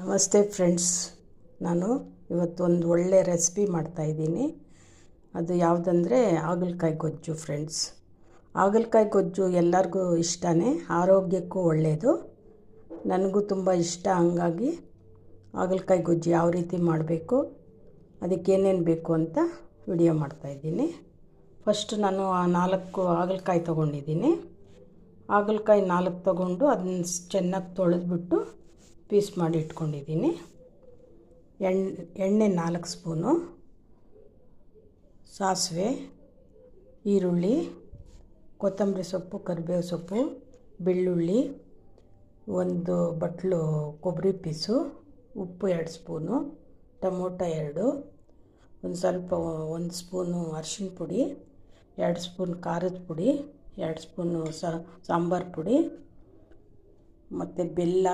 ನಮಸ್ತೆ ಫ್ರೆಂಡ್ಸ್. ನಾನು ಇವತ್ತು ಒಂದು ಒಳ್ಳೆ ರೆಸಿಪಿ ಮಾಡ್ತಾಯಿದ್ದೀನಿ ಅದು ಯಾವುದಂದರೆ ಹಾಗಲಕಾಯಿ ಗೊಜ್ಜು ಫ್ರೆಂಡ್ಸ್. ಹಾಗಲಕಾಯಿ ಗೊಜ್ಜು ಎಲ್ಲರಿಗೂ ಇಷ್ಟನೇ, ಆರೋಗ್ಯಕ್ಕೂ ಒಳ್ಳೆಯದು ನನಗೂ ತುಂಬ ಇಷ್ಟ ಹಂಗಾಗಿ ಹಾಗಲಕಾಯಿ ಗೊಜ್ಜು ಯಾವ ರೀತಿ ಮಾಡಬೇಕು, ಅದಕ್ಕೆ ಏನೇನು ಬೇಕು ಅಂತ ವಿಡಿಯೋ ಮಾಡ್ತಾಯಿದ್ದೀನಿ ಫಸ್ಟ್ ನಾನು ಆ ನಾಲ್ಕು ಹಾಗಲಕಾಯಿ ತೊಗೊಂಡಿದ್ದೀನಿ. ಹಾಗಲಕಾಯಿ ನಾಲ್ಕು ತೊಗೊಂಡು ಅದನ್ನ ಚೆನ್ನಾಗಿ ತೊಳೆದ್ಬಿಟ್ಟು ಪೀಸ್ ಮಾಡಿ ಇಟ್ಕೊಂಡಿದ್ದೀನಿ. ಎಣ್ಣೆ ಎಣ್ಣೆ ನಾಲ್ಕು ಸ್ಪೂನು, ಸಾಸಿವೆ, ಈರುಳ್ಳಿ, ಕೊತ್ತಂಬರಿ ಸೊಪ್ಪು, ಕರಿಬೇವು ಸೊಪ್ಪು, ಬೆಳ್ಳುಳ್ಳಿ, ಒಂದು ಬಟ್ಲು ಕೊಬ್ಬರಿ ಪೀಸು, ಉಪ್ಪು ಎರಡು ಸ್ಪೂನು, ಟೊಮೊಟೊ ಎರಡು, ಒಂದು ಸ್ವಲ್ಪ ಒಂದು ಸ್ಪೂನು ಅರ್ಶಿನ ಪುಡಿ, ಎರಡು ಸ್ಪೂನ್ ಖಾರದ ಪುಡಿ, ಎರಡು ಸ್ಪೂನು ಸಾಂಬಾರು ಪುಡಿ, ಮತ್ತು ಬೆಲ್ಲ.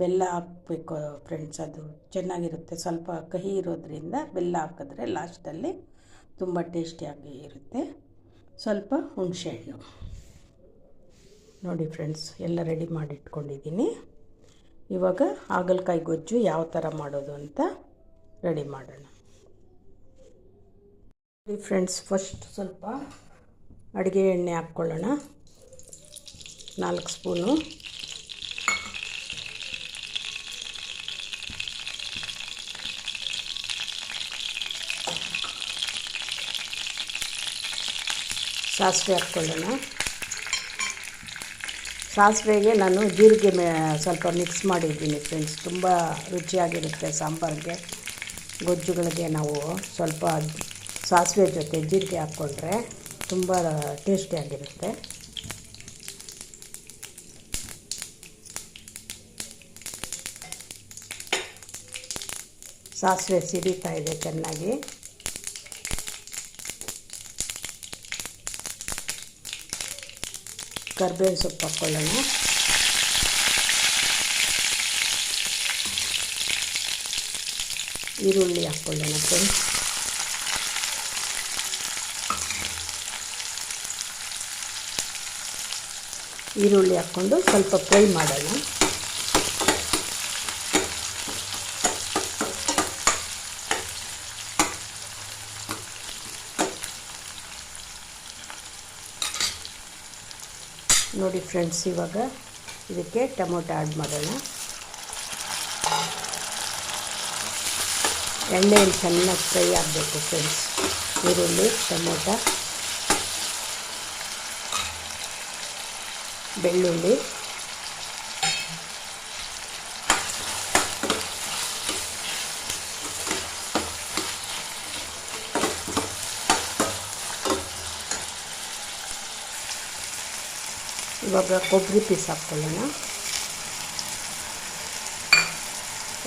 ಬೆಲ್ಲ ಹಾಕಬೇಕು ಫ್ರೆಂಡ್ಸ್ ಅದು ಚೆನ್ನಾಗಿರುತ್ತೆ. ಸ್ವಲ್ಪ ಕಹಿ ಇರೋದ್ರಿಂದ ಬೆಲ್ಲ ಹಾಕಿದ್ರೆ ಲಾಸ್ಟಲ್ಲಿ ತುಂಬ ಟೇಸ್ಟಿಯಾಗಿ ಇರುತ್ತೆ. ಸ್ವಲ್ಪ ಹುಣಸೆಹಣ್ಣು. ನೋಡಿ ಫ್ರೆಂಡ್ಸ್ ಎಲ್ಲ ರೆಡಿ ಮಾಡಿ ಇಟ್ಕೊಂಡಿದ್ದೀನಿ ಇವಾಗ ಹಾಗಲಕಾಯಿ ಗೊಜ್ಜು ಯಾವ ಥರ ಮಾಡೋದು ಅಂತ ರೆಡಿ ಮಾಡೋಣ. ನೋಡಿ ಫ್ರೆಂಡ್ಸ್ ಫಸ್ಟ್ ಸ್ವಲ್ಪ ಅಡುಗೆ ಎಣ್ಣೆ ಹಾಕ್ಕೊಳ್ಳೋಣ. ನಾಲ್ಕು ಸ್ಪೂನು. ಸಾಸಿವೆ ಹಾಕ್ಕೊಳ್ಳೋಣ. ಸಾಸಿವೆಗೆ ನಾನು ಜೀರಿಗೆ ಸ್ವಲ್ಪ ಮಿಕ್ಸ್ ಮಾಡಿದ್ದೀನಿ ಫ್ರೆಂಡ್ಸ್ ತುಂಬ ರುಚಿಯಾಗಿರುತ್ತೆ ಸಾಂಬಾರಿಗೆ. ಗೊಜ್ಜುಗಳಿಗೆ ನಾವು ಸ್ವಲ್ಪ ಸಾಸಿವೆ ಜೊತೆ ಜೀರಿಗೆ ಹಾಕ್ಕೊಂಡ್ರೆ ತುಂಬ ಟೇಸ್ಟಿಯಾಗಿರುತ್ತೆ ಸಾಸಿವೆ ಸಿಡಿತಾ ಇದೆ ಚೆನ್ನಾಗಿ. ಕರ್ಬೇವಿನ ಸೊಪ್ಪು ಹಾಕ್ಕೊಳ್ಳೋಣ ಈರುಳ್ಳಿ ಹಾಕ್ಕೊಳ್ಳೋಣ ಫ್ರೆಂಡ್ಸ್ ಈರುಳ್ಳಿ ಹಾಕ್ಕೊಂಡು ಸ್ವಲ್ಪ ಫ್ರೈ ಮಾಡೋಣ. ನೋಡಿ ಫ್ರೆಂಡ್ಸ್, ಇವಾಗ ಇದಕ್ಕೆ ಟೊಮೊಟೊ ಆ್ಯಡ್ ಮಾಡೋಣ. ಎಣ್ಣೆಯಲ್ಲಿ ಚೆನ್ನಾಗಿ ಫ್ರೈ ಆಗಬೇಕು ಫ್ರೆಂಡ್ಸ್. ಈರುಳ್ಳಿ, ಟೊಮೊಟೊ, ಬೆಳ್ಳುಳ್ಳಿ ಇವಾಗ ಕೊಬ್ಬರಿ ಪೀಸ್ ಹಾಕ್ಕೊಳ್ಳೋಣ.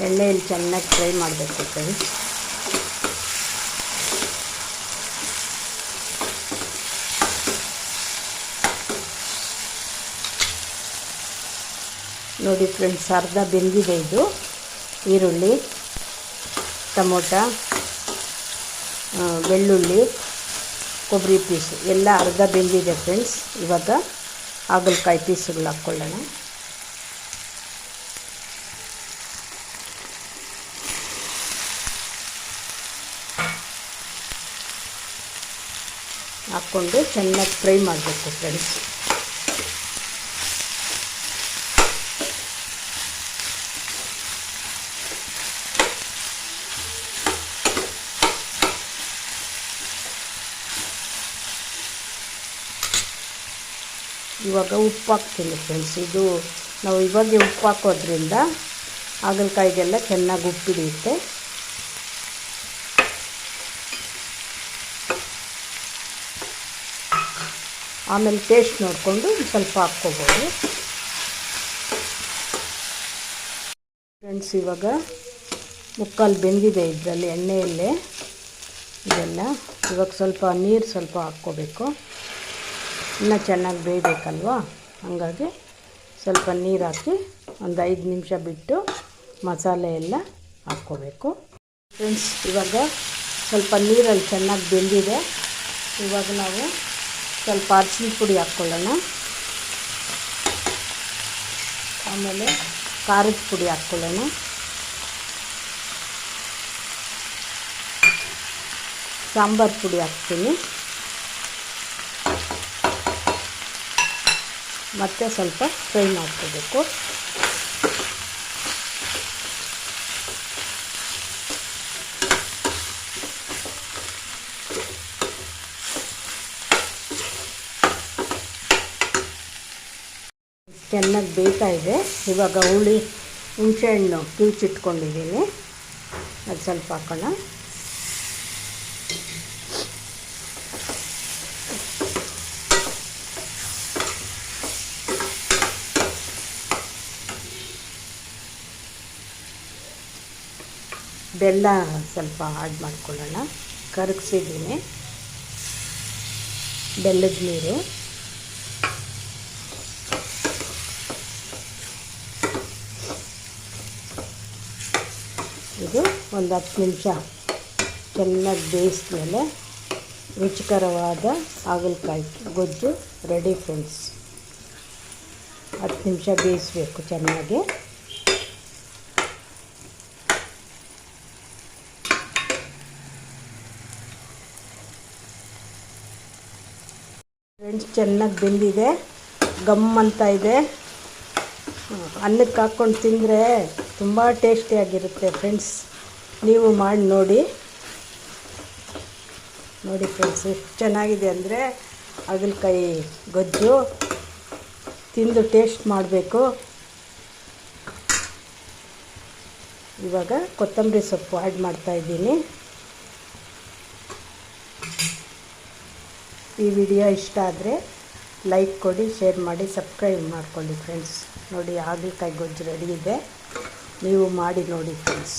ಎಣ್ಣೆಯಲ್ಲಿ ಚೆನ್ನಾಗಿ ಫ್ರೈ ಮಾಡಬೇಕು ಫ್ರೆಂಡ್ಸ್ ನೋಡಿ ಫ್ರೆಂಡ್ಸ್ ಅರ್ಧ ಬೆಂದಿದೆ ಇದು. ಈರುಳ್ಳಿ, ಟೊಮೊಟ ಬೆಳ್ಳುಳ್ಳಿ, ಕೊಬ್ಬರಿ ಪೀಸು. ಎಲ್ಲ ಅರ್ಧ ಬೆಂದಿದೆ ಫ್ರೆಂಡ್ಸ್ ಇವಾಗ ಹಾಗಲಕಾಯಿ ಪೀಸುಗಳು ಹಾಕ್ಕೊಳ್ಳೋಣ ಹಾಕ್ಕೊಂಡು ಚೆನ್ನಾಗಿ ಫ್ರೈ ಮಾಡಬೇಕು ಫ್ರೆಂಡ್ಸ್ ಇವಾಗ ಉಪ್ಪು ಹಾಕ್ತೀನಿ ಫ್ರೆಂಡ್ಸ್ ಇದು ನಾವು ಇವಾಗ ಉಪ್ಪು ಹಾಕೋದ್ರಿಂದ ಹಾಗಲಕಾಯಿಗೆಲ್ಲ ಚೆನ್ನಾಗಿ ಉಪ್ಪು ಹಿಡಿಯುತ್ತೆ. ಆಮೇಲೆ ಟೇಸ್ಟ್ ನೋಡಿಕೊಂಡು ಸ್ವಲ್ಪ ಹಾಕ್ಕೋಬೋದು. ಫ್ರೆಂಡ್ಸ್ ಇವಾಗ ಮುಕ್ಕಾಲು ಬೆಂದಿದೆ ಇದರಲ್ಲಿ ಎಣ್ಣೆಯಲ್ಲೇ. ಇದೆಲ್ಲ ಇವಾಗ ಸ್ವಲ್ಪ ನೀರು ಸ್ವಲ್ಪ ಹಾಕ್ಕೋಬೇಕು. ಇನ್ನೂ ಚೆನ್ನಾಗಿ ಬೇಯಬೇಕಲ್ವ? ಹಾಗಾಗಿ ಸ್ವಲ್ಪ ನೀರು ಹಾಕಿ ಒಂದು ಐದು ನಿಮಿಷ ಬಿಟ್ಟು ಮಸಾಲೆ ಎಲ್ಲ ಹಾಕ್ಕೋಬೇಕು. ಫ್ರೆಂಡ್ಸ್ ಇವಾಗ ಸ್ವಲ್ಪ ನೀರಲ್ಲಿ ಚೆನ್ನಾಗಿ ಬೆಂದಿದೆ. ಇವಾಗ ನಾವು ಸ್ವಲ್ಪ ಅರ್ಶಿನ ಪುಡಿ ಹಾಕ್ಕೊಳ್ಳೋಣ. ಆಮೇಲೆ ಖಾರದ ಪುಡಿ ಹಾಕ್ಕೊಳ್ಳೋಣ. ಸಾಂಬಾರು ಪುಡಿ ಹಾಕ್ತೀನಿ. ಮತ್ತು ಸ್ವಲ್ಪ ಫ್ರೈ ಮಾಡ್ಕೋಬೇಕು. ಚೆನ್ನಾಗಿ ಬೇಯ್ತಾ ಇದೆ. ಇವಾಗ ಹುಳಿ ಹುಣಸೆಹಣ್ಣು ಕಿವುಚಿಟ್ಕೊಂಡಿದ್ದೀನಿ ಅದು ಸ್ವಲ್ಪ ಹಾಕೋಣ. ಬೆಲ್ಲ ಸ್ವಲ್ಪ ಆ್ಯಡ್ ಮಾಡ್ಕೊಳ್ಳೋಣ. ಕರಗಿಸಿದ್ದೀನಿ. ಬೆಲ್ಲದ ನೀರು. ಇದು ಒಂದು ಹತ್ತು ನಿಮಿಷ ಚೆನ್ನಾಗಿ ಬೇಯಿಸ್ಮೇಲೆ ರುಚಿಕರವಾದ ಹಾಗಲಕಾಯಿ ಗೊಜ್ಜು ರೆಡಿ ಫ್ರೆಂಡ್ಸ್ ಹತ್ತು ನಿಮಿಷ ಬೇಯಿಸ್ಬೇಕು ಚೆನ್ನಾಗಿ. ಚೆನ್ನಾಗಿ ಬೆಂದಿದೆ. ಗಮ್ ಅಂತ ಇದೆ. ಅನ್ನಕ್ಕೆ ಹಾಕ್ಕೊಂಡು ತಿಂದರೆ ತುಂಬ ಟೇಸ್ಟಿಯಾಗಿರುತ್ತೆ ಫ್ರೆಂಡ್ಸ್ ನೀವು ಮಾಡಿ ನೋಡಿ. ನೋಡಿ ಫ್ರೆಂಡ್ಸ್ ಎಷ್ಟು ಚೆನ್ನಾಗಿದೆ ಅಂದರೆ ಹಾಗಲಕಾಯಿ ಗೊಜ್ಜು. ತಿಂದು ಟೇಸ್ಟ್ ಮಾಡಬೇಕು. ಇವಾಗ ಕೊತ್ತಂಬರಿ ಸೊಪ್ಪು ಆ್ಯಡ್ ಮಾಡ್ತಾಯಿದ್ದೀನಿ ಈ ವಿಡಿಯೋ ಇಷ್ಟ ಆದರೆ ಲೈಕ್ ಕೊಡಿ, ಶೇರ್ ಮಾಡಿ, ಸಬ್ಸ್ಕ್ರೈಬ್ ಮಾಡ್ಕೊಳ್ಳಿ ಫ್ರೆಂಡ್ಸ್ ನೋಡಿ ಹಾಗಲಕಾಯಿ ಗೊಜ್ಜು ರೆಡಿ ಇದೆ. ನೀವು ಮಾಡಿ ನೋಡಿ ಫ್ರೆಂಡ್ಸ್